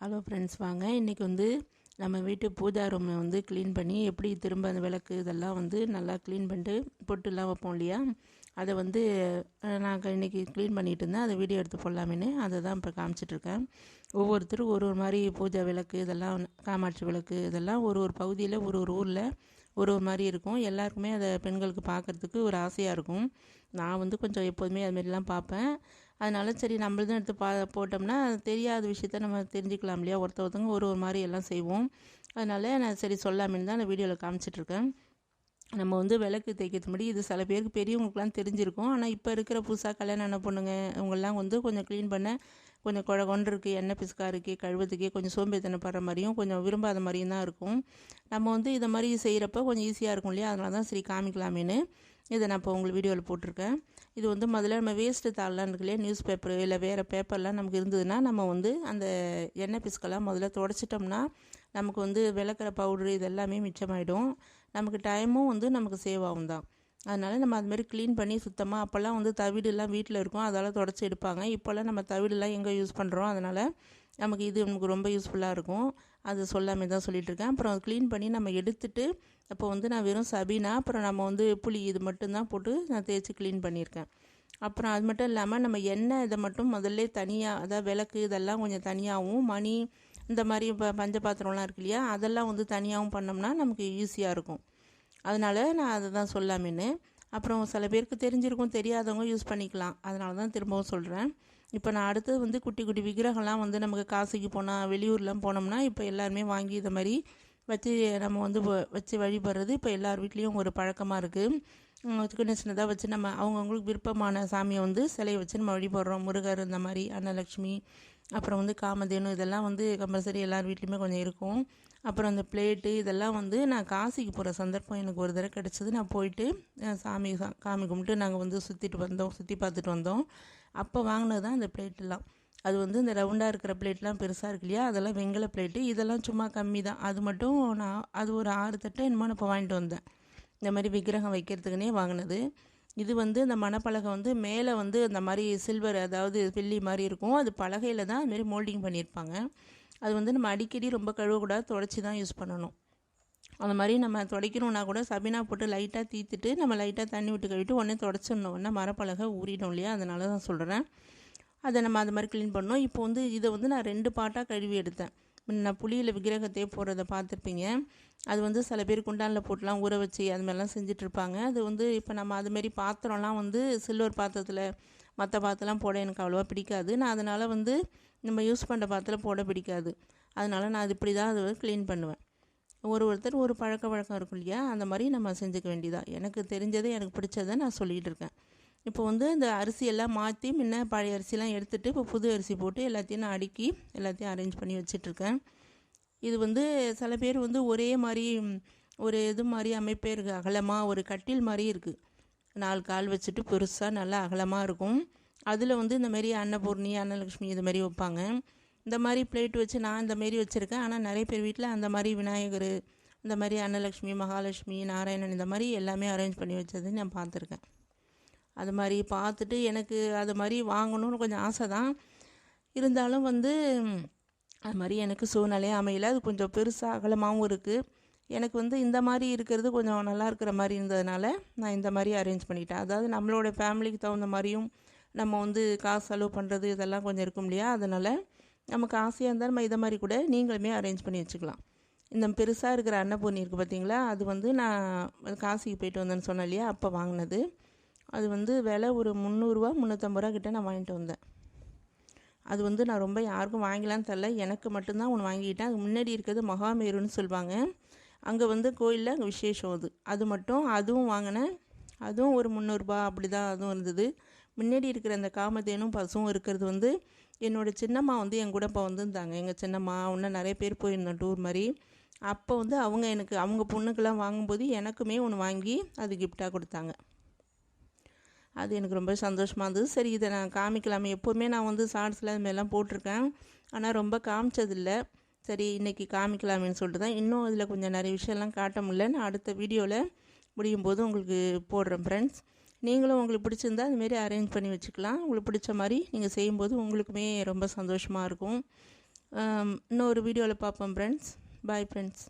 Hello friends வாங்க. இன்றைக்கி வந்து நம்ம வீட்டு பூஜா ரூமை வந்து க்ளீன் பண்ணி எப்படி திரும்ப அந்த விளக்கு இதெல்லாம் வந்து நல்லா க்ளீன் பண்ணிட்டு பொட்டுலாம் வைப்போம் இல்லையா? அதை வந்து நாங்கள் நான் இன்றைக்கி க்ளீன் பண்ணிகிட்டு இருந்தேன். அதை வீடியோ எடுத்து போடலாமேன்னு அதை தான் இப்போ காமிச்சிட்ருக்கேன் ஒவ்வொருத்தரும் ஒரு ஒரு மாதிரி பூஜா விளக்கு இதெல்லாம் காமாட்சி விளக்கு இதெல்லாம் ஒரு ஒரு பகுதியில் ஒரு ஒரு ஊரில் ஒரு ஒரு மாதிரி இருக்கும். எல்லாருக்குமே அதை பெண்களுக்கு பார்க்குறதுக்கு ஒரு ஆசையாக இருக்கும். நான் வந்து கொஞ்சம் எப்போதுமே அதுமாரிலாம் பார்ப்பேன். அதனால சரி நம்மளதும் எடுத்து பா போட்டோம்னா தெரியாத விஷயத்த நம்ம தெரிஞ்சுக்கலாம் இல்லையா? ஒருத்த ஒருத்தவங்க ஒரு ஒரு மாதிரி எல்லாம் செய்வோம். அதனால நான் சரி சொல்லாமின்னு தான் அந்த வீடியோவில் காமிச்சிட்ருக்கேன் நம்ம வந்து விளக்கு தேய்க்கிறது முன்னாடி இது சில பேருக்கு பெரியவங்களுக்குலாம் தெரிஞ்சிருக்கும். ஆனால் இப்போ இருக்கிற புதுசாக கல்யாணம் என்ன பொண்ணுங்க இவங்கெல்லாம் வந்து கொஞ்சம் க்ளீன் பண்ண கொஞ்சம் குழ கொண்டு இருக்குது எண்ணெய் பிசுக்காக இருக்குது கழுவுறதுக்கே கொஞ்சம் சோம்பேறித்தனப்படுற மாதிரியும் கொஞ்சம் விரும்பாத மாதிரியும் தான் இருக்கும். நம்ம வந்து இதை மாதிரி செய்கிறப்ப கொஞ்சம் ஈஸியாக இருக்கும் இல்லையா? அதனால தான் சரி காமிக்கலாமேன்னு. இதை நான் இப்போ உங்களுக்கு வீடியோவில் போட்டிருக்கேன். இது வந்து முதல்ல நம்ம வேஸ்ட்டு தாள்லாம் இருக்கு இல்லையா? நியூஸ் பேப்பர் இல்லை வேறு பேப்பர்லாம் நமக்கு இருந்ததுன்னா நம்ம வந்து அந்த எண்ணெய் பிசுக்கெல்லாம் முதல்ல தொடச்சிட்டோம்னா நமக்கு வந்து விளக்குற பவுட்ரு இது எல்லாமே மிச்சமாயிடும். நமக்கு டைமும் வந்து நமக்கு சேவ் ஆகும் தான். அதனால் நம்ம அதுமாரி க்ளீன் பண்ணி சுத்தமாக அப்போல்லாம் வந்து தவிடுலாம் வீட்டில் இருக்கும். அதால் தொடச்சி எடுப்பாங்க. இப்போல்லாம் நம்ம தவிடுலாம் எங்கே யூஸ் பண்ணுறோம் அதனால் நமக்கு இது நமக்கு ரொம்ப யூஸ்ஃபுல்லாக இருக்கும். அது சொல்லாமல் தான் சொல்லிட்டுருக்கேன். அப்புறம் க்ளீன் பண்ணி நம்ம எடுத்துட்டு அப்போ வந்து நான் வெறும் சபீனா அப்புறம் நம்ம வந்து புளி இது மட்டும்தான் போட்டு நான் தேய்ச்சி க்ளீன் பண்ணியிருக்கேன். அப்புறம் அது மட்டும் இல்லாமல் நம்ம எண்ணெய் இதை மட்டும் முதல்ல தனியாக அதாவது விளக்கு இதெல்லாம் கொஞ்சம் தனியாகவும் மணி இந்த மாதிரி இப்போ பஞ்ச பாத்திரம்லாம் இருக்கு இல்லையா அதெல்லாம் வந்து தனியாகவும் பண்ணோம்னா நமக்கு ஈஸியாக இருக்கும். அதனால் நான் அதை தான் சொல்லாமேன்னு. அப்புறம் சில பேருக்கு தெரிஞ்சிருக்கும் தெரியாதவங்க யூஸ் பண்ணிக்கலாம். அதனால தான் திரும்பவும் சொல்கிறேன் இப்போ நான் அடுத்தது வந்து குட்டி குட்டி விக்கிரகம்லாம் வந்து நமக்கு காசுக்கு போனால் வெளியூர்லாம் போனோம்னா இப்போ எல்லாருமே வாங்கி இதை மாதிரி வச்சு நம்ம வந்து வ- வச்சு வழிபடுறது இப்போ எல்லார் வீட்லேயும் ஒரு பழக்கமாக இருக்குது சின்ன சின்னதாக வச்சு நம்ம அவங்கவுங்களுக்கு விருப்பமான சாமியை வந்து சிலையை வச்சு நம்ம வழிபடுறோம். முருகர் இந்த மாதிரி அன்னலக்ஷ்மி அப்புறம் வந்து காமதேனு இதெல்லாம் வந்து கம்பல்சரி எல்லார் வீட்லேயுமே கொஞ்சம் இருக்கும். அப்புறம் அந்த பிளேட்டு இதெல்லாம் வந்து நான் காசிக்கு போகிற சந்தர்ப்பம் எனக்கு ஒரு தடவை கிடச்சிது. நான் போயிட்டு சாமி சா சாமி கும்பிட்டு நாங்கள் வந்து சுற்றிட்டு வந்தோம் சுற்றி பார்த்துட்டு வந்தோம். அப்போ வாங்கினது தான் அந்த பிளேட்டெல்லாம் அது வந்து இந்த ரவுண்டாக இருக்கிற பிளேட்லாம் பெருசாக இருக்கு இல்லையா? அதெல்லாம் வெங்கல பிளேட்டு. இதெல்லாம் சும்மா கம்மி தான். அது மட்டும் நான் அது ஒரு ஆறு தட்டை என்னமோ நான் இப்போ வாங்கிட்டு வந்தேன். இந்த மாதிரி விக்கிரகம் வைக்கிறதுக்குனே வாங்கினது. இது வந்து இந்த மணப்பலகை வந்து மேலே வந்து அந்த மாதிரி சில்வர் அதாவது வெள்ளி மாதிரி இருக்கும். அது பலகையில் தான் அதுமாரி மோல்டிங் பண்ணியிருப்பாங்க. அது வந்து நம்ம அடிக்கடி ரொம்ப கழுவக்கூடாது தொடச்சி தான் யூஸ் பண்ணணும். அந்த மாதிரி நம்ம துடைக்கணும்னா கூட சபினா போட்டு லைட்டாக தீத்துட்டு நம்ம லைட்டாக தண்ணி விட்டு கழுவிட்டு உடனே தொடச்சிடணும். உடனே மரப்பலகை ஊறிடும் இல்லையா? அதனால தான் சொல்கிறேன் அதை நம்ம அது மாதிரி க்ளீன் பண்ணோம் இப்போ வந்து இதை வந்து நான் ரெண்டு பாட்டாக கழுவி எடுத்தேன். நான் புளியில் விக்கிரகத்தையே போடுறத பார்த்துருப்பீங்க. அது வந்து சில பேர் குண்டானில் போட்டுலாம் ஊற வச்சு அது மாதிரிலாம் செஞ்சிட்ருப்பாங்க. அது வந்து இப்போ நம்ம அதுமாரி பாத்திரம்லாம் வந்து சில்வர் பாத்திரத்தில் மற்ற பாத்திரம்லாம் போட எனக்கு அவ்வளோவா பிடிக்காது. நான் அதனால் வந்து நம்ம யூஸ் பண்ணுற பாத்திரம் போட பிடிக்காது. அதனால் நான் அது இப்படி தான் அதை க்ளீன் பண்ணுவேன். ஒரு ஒருத்தர் ஒரு பழக்க வழக்கம் இருக்கும் இல்லையா? அந்த மாதிரி நம்ம செஞ்சுக்க வேண்டியதாக எனக்கு தெரிஞ்சதை எனக்கு பிடிச்சதை நான் சொல்லிகிட்டு இருக்கேன். இப்போ வந்து இந்த அரிசியெல்லாம் மாற்றி முன்ன பழைய அரிசிலாம் எடுத்துட்டு இப்போ புது அரிசி போட்டு எல்லாத்தையும் நான் அடுக்கி எல்லாத்தையும் அரேஞ்ச் பண்ணி வச்சிட்ருக்கேன். இது வந்து சில பேர் வந்து ஒரே மாதிரி ஒரு இது மாதிரி அமைப்பே இருக்குது அகலமாக ஒரு கட்டில் மாதிரி இருக்குது நாலு கால் வச்சுட்டு பெருசாக நல்லா அகலமாக இருக்கும். அதில் வந்து இந்த மாதிரி அன்னபூர்ணி அன்னலக்ஷ்மி இது மாதிரி வைப்பாங்க. இந்த மாதிரி பிளேட் வச்சு நான் இந்த மாதிரி வச்சுருக்கேன். ஆனால் நிறைய பேர் வீட்டில் அந்த மாதிரி விநாயகர் இந்த மாதிரி அன்னலக்ஷ்மி மகாலட்சுமி நாராயணன் இந்த மாதிரி எல்லாமே அரேஞ்ச் பண்ணி வச்சது நான் பார்த்துருக்கேன். அது மாதிரி பார்த்துட்டு எனக்கு அது மாதிரி வாங்கணும்னு கொஞ்சம் ஆசை தான் இருந்தாலும் வந்து அது மாதிரி எனக்கு சூழ்நிலையே அமையல. அது கொஞ்சம் பெருசாக அகலமாகவும் இருக்குது எனக்கு வந்து இந்த மாதிரி இருக்கிறது கொஞ்சம் நல்லா இருக்கிற மாதிரி இருந்ததுனால நான் இந்த மாதிரி அரேஞ்ச் பண்ணிட்டேன். அதாவது நம்மளோட ஃபேமிலிக்கு தகுந்த மாதிரியும் நம்ம வந்து காசு செலவு பண்ணுறது இதெல்லாம் கொஞ்சம் இருக்கும் இல்லையா? அதனால் நமக்கு ஆசையாக இருந்தால் நம்ம இதை மாதிரி கூட நீங்களுமே அரேஞ்ச் பண்ணி வச்சுக்கலாம். இந்த பெருசாக இருக்கிற அன்னபூர்ணி இருக்குது பார்த்தீங்களா அது வந்து நான் காசிக்கு போயிட்டு வந்தேன்னு சொன்னேன் இல்லையா? அப்போ வாங்கினது. அது வந்து விலை ஒரு முந்நூறுரூவா முந்நூற்றம்பது ரூபா கிட்டே நான் வாங்கிட்டு வந்தேன். அது வந்து நான் ரொம்ப யாருக்கும் வாங்கலான்னு தெரில எனக்கு மட்டும்தான் ஒன்று வாங்கிக்கிட்டேன். அது முன்னாடி இருக்கிறது மகாமேருன்னு சொல்லுவாங்க. அங்கே வந்து கோயிலில் அங்கே விசேஷம் அது. அது மட்டும் அதுவும் வாங்கினேன். அதுவும் ஒரு முந்நூறுரூபா அப்படி தான் அதுவும் இருந்தது. முன்னாடி இருக்கிற அந்த காமதேனும் பசுவும் இருக்கிறது வந்து என்னோட சின்னம்மா வந்து என் கூட இப்போ வந்திருந்தாங்க. எங்கள் சின்னம்மா இன்னும் நிறைய பேர் போயிருந்தோம் டூர் மாதிரி. அப்போ வந்து அவங்க எனக்கு அவங்க பொண்ணுக்கெல்லாம் வாங்கும்போது எனக்குமே ஒன்று வாங்கி அது கிஃப்டாக கொடுத்தாங்க. அது எனக்கு ரொம்ப சந்தோஷமாக இருந்தது. சரி இதை நான் காமிக்கலாமே. எப்போவுமே நான் வந்து ஷார்ட்ஸில் அதுமாரிலாம் போட்டிருக்கேன். ஆனால் ரொம்ப காமிச்சதில்லை. சரி இன்றைக்கி காமிக்கலாமேன்னு சொல்லிட்டு தான் இன்னும் இதில் கொஞ்சம் நிறைய விஷயம்லாம் காட்ட முடியல. நான் அடுத்த வீடியோவில் முடியும் போது உங்களுக்கு போடுறேன் ஃப்ரெண்ட்ஸ் நீங்களும் உங்களுக்கு பிடிச்சிருந்தா அதுமாரி அரேஞ்ச் பண்ணி வச்சுக்கலாம். உங்களுக்கு பிடிச்ச மாதிரி நீங்கள் செய்யும்போது உங்களுக்குமே ரொம்ப சந்தோஷமாக இருக்கும். இன்னொரு வீடியோவில் பார்ப்போம் ஃப்ரெண்ட்ஸ் பாய் ஃப்ரெண்ட்ஸ்